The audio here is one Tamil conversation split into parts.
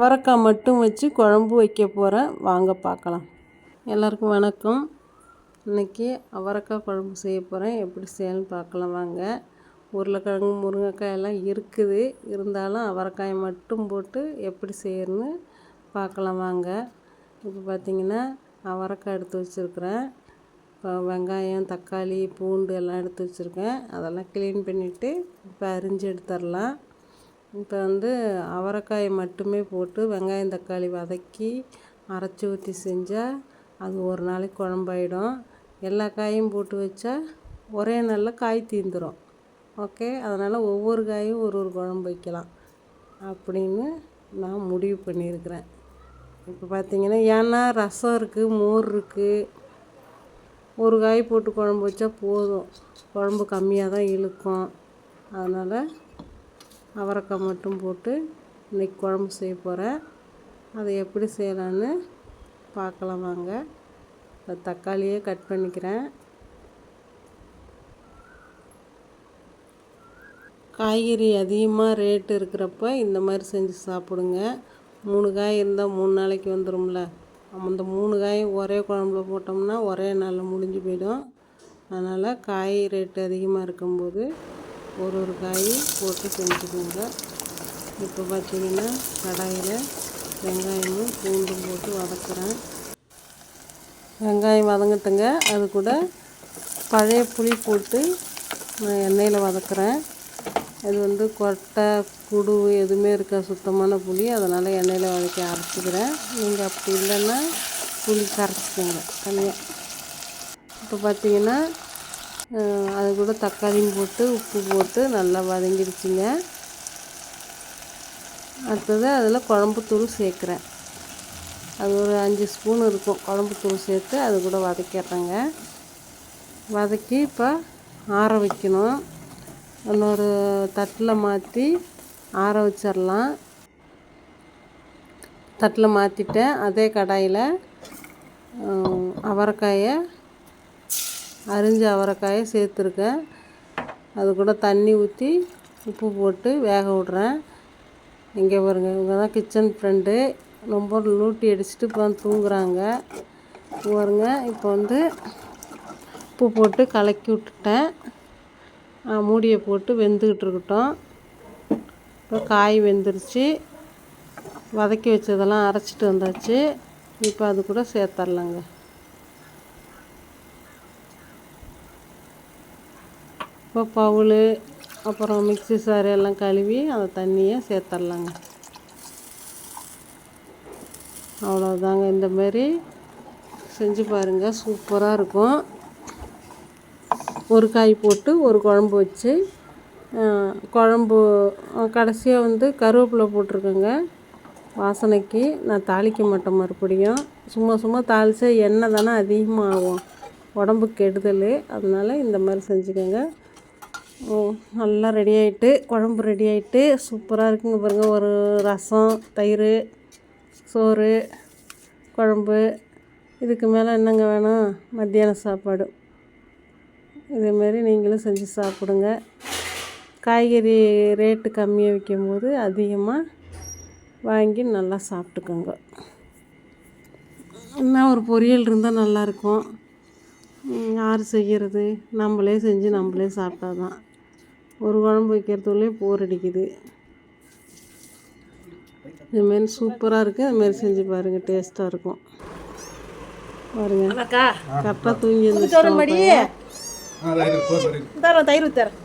அவரைக்காய் மட்டும் வச்சு குழம்பு வைக்க போகிறேன் வாங்க பார்க்கலாம். எல்லாருக்கும் வணக்கம். இன்றைக்கி அவரைக்காய் குழம்பு செய்ய போகிறேன் எப்படி செய்யணும்னு பார்க்கலாம் வாங்க. உருளைக்கிழங்கு முருங்கைக்காய் எல்லாம் இருக்குது. இருந்தாலும் அவரைக்காயை மட்டும் போட்டு எப்படி செய்யணும்னு பார்க்கலாம் வாங்க. இப்போ பார்த்திங்கன்னா அவரைக்காய் எடுத்து வச்சுருக்குறேன். இப்போ வெங்காயம் தக்காளி பூண்டு எல்லாம் எடுத்து வச்சுருக்கேன். அதெல்லாம் க்ளீன் பண்ணிவிட்டு இப்போ அரிஞ்சு எடுத்துடலாம். இப்போ வந்து அவரைக்காயை மட்டுமே போட்டு வெங்காயம் தக்காளி வதக்கி அரைச்சி ஊற்றி செஞ்சால் அது ஒரு நாளைக்கு குழம்பாயிடும். எல்லா காயும் போட்டு வச்சா ஒரே நாளில் காய் தீந்துடும் ஓகே? அதனால் ஒவ்வொரு காயும் ஒரு ஒரு குழம்பு வைக்கலாம். அப்படின்னு நான் முடிவு பண்ணியிருக்கிறேன். இப்போ பார்த்திங்கன்னா ஏன்னா ரசம் இருக்குது மோர் இருக்குது ஒரு காய் போட்டு குழம்பு வச்சா போதும். குழம்பு கம்மியாக தான் இழுக்கும். அதனால் அவரைக்காய் மட்டும் போட்டு இன்றைக்கி குழம்பு செய்ய போகிறேன் அதை எப்படி செய்யலான்னு பார்க்கலாம் வாங்க. தக்காளியே கட் பண்ணிக்கிறேன். காய்கறி அதிகமாக ரேட்டு இருக்கிறப்ப இந்த மாதிரி செஞ்சு சாப்பிடுங்க. மூணு காய் இருந்தால் மூணு நாளைக்கு வந்துடும்ல அந்த மூணு காயும் ஒரே குழம்புல போட்டோம்னா ஒரே நாளில் முடிஞ்சு போயிடும். அதனால் காய் ரேட்டு அதிகமாக இருக்கும்போது ஒரு ஒரு காய் போட்டு செஞ்சுக்கோங்க. இப்போ பார்த்திங்கன்னா கடாயில் வெங்காயமும் பூண்டும் போட்டு வதக்குறேன். வெங்காயம் வதங்கட்டுங்க. அது கூட பழைய புளி போட்டு நான் எண்ணெயில் வதக்குறேன். அது வந்து கொட்டை குடு எதுவுமே இருக்க சுத்தமான புளி. அதனால் எண்ணெயில் வதக்கி அரைச்சிக்கிறேன். நீங்கள் அப்படி இல்லைன்னா புளி கரைச்சிக்கோங்க. தனியாக இப்போ பார்த்திங்கன்னா அது கூட தக்காளியும் போட்டு உப்பு போட்டு நல்லா வதங்கிடுச்சிங்க அடுத்தது அதில் குழம்புத்தூள் சேர்க்குறேன். அது ஒரு அஞ்சு ஸ்பூன் இருக்கும். குழம்புத்தூள் சேர்த்து அது கூட வதக்கிடுறேங்க. வதக்கி இப்போ ஆற வைக்கணும். இன்னொரு தட்டில் மாற்றி ஆற வச்சிடலாம். தட்டில் மாற்றிட்டேன். அதே கடாயில் அவரைக்காயை அரிஞ்ச அவரைக்காயை சேர்த்துருக்கேன். அது கூட தண்ணி ஊற்றி உப்பு போட்டு வேக விட்றேன். இங்கே பாருங்கள் இவங்க தான் கிச்சன் ஃப்ரெண்டு ரொம்ப லூட்டி அடிச்சுட்டு இப்போ வந்து தூங்குறாங்க. பாருங்க இப்போ வந்து உப்பு போட்டு கலக்கி விட்டுட்டேன். மூடியை போட்டு வெந்துக்கிட்டு இருக்கட்டும். இப்போ காய் வெந்துருச்சு. வதக்கி வச்சதெல்லாம் அரைச்சிட்டு வந்தாச்சு. இப்போ அது கூட சேர்த்துர்லாங்க. இப்போ பவுல் அப்புறம் மிக்சி சாறு எல்லாம் கழுவி அந்த தண்ணியை சேர்த்துடலாங்க அவ்வளோதாங்க இந்த மாதிரி செஞ்சு பாருங்கள் சூப்பராக இருக்கும். ஒரு காய் போட்டு ஒரு குழம்பு வச்சு குழம்பு கடைசியாக வந்து கருவேப்பிலை போட்டிருக்கேங்க. வாசனைக்கு நான் தாளிக்க மாட்டேன் மறுபடியும். சும்மா சும்மா தாளித்தா எண்ணெய் தானே அதிகமாகும். உடம்புக்கு கெடுதல். அதனால் இந்த மாதிரி செஞ்சுக்கோங்க. நல்லா ரெடி ஆகிட்டு குழம்பு ரெடி ஆகிட்டு சூப்பராக இருக்குங்க பாருங்கள் ஒரு ரசம் தயிர் சோறு குழம்பு. இதுக்கு மேலே என்னங்க வேணும்? மத்தியான சாப்பாடு. இதேமாரி நீங்களும் செஞ்சு சாப்பிடுங்க. காய்கறி ரேட்டு கம்மியாக விற்கும்போது அதிகமாக வாங்கி நல்லா சாப்பிட்டுக்கோங்க. என்ன ஒரு பொரியல் இருந்தால் நல்லாயிருக்கும் யார் செய்கிறது நம்மளே செஞ்சு நம்மளே சாப்பிட்டா தான். ஒரு குழம்பு வைக்கிறதுக்குள்ளே போர் அடிக்குது. இதுமாரி சூப்பராக இருக்குது அதுமாரி செஞ்சு பாருங்கள் டேஸ்ட்டாக இருக்கும். பாருங்க. கரெக்டாக தூங்கி தரோம் தயிர் தரேன்.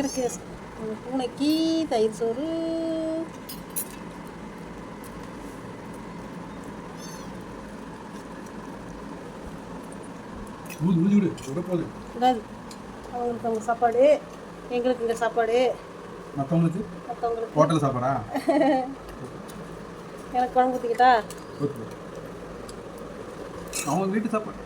இருக்கு. பூனைக்கு தயிர் சோறு. கூடாது அவங்களுக்கு அவங்க சாப்பாடு. எங்களுக்கு இங்கே சாப்பாடு. மற்றவங்களுக்கு மற்றவங்களுக்கு ஹோட்டல் சாப்பாடா? எனக்கு குழம்பு ஊற்றிக்கிட்டா அவங்க வீட்டு சாப்பாடு.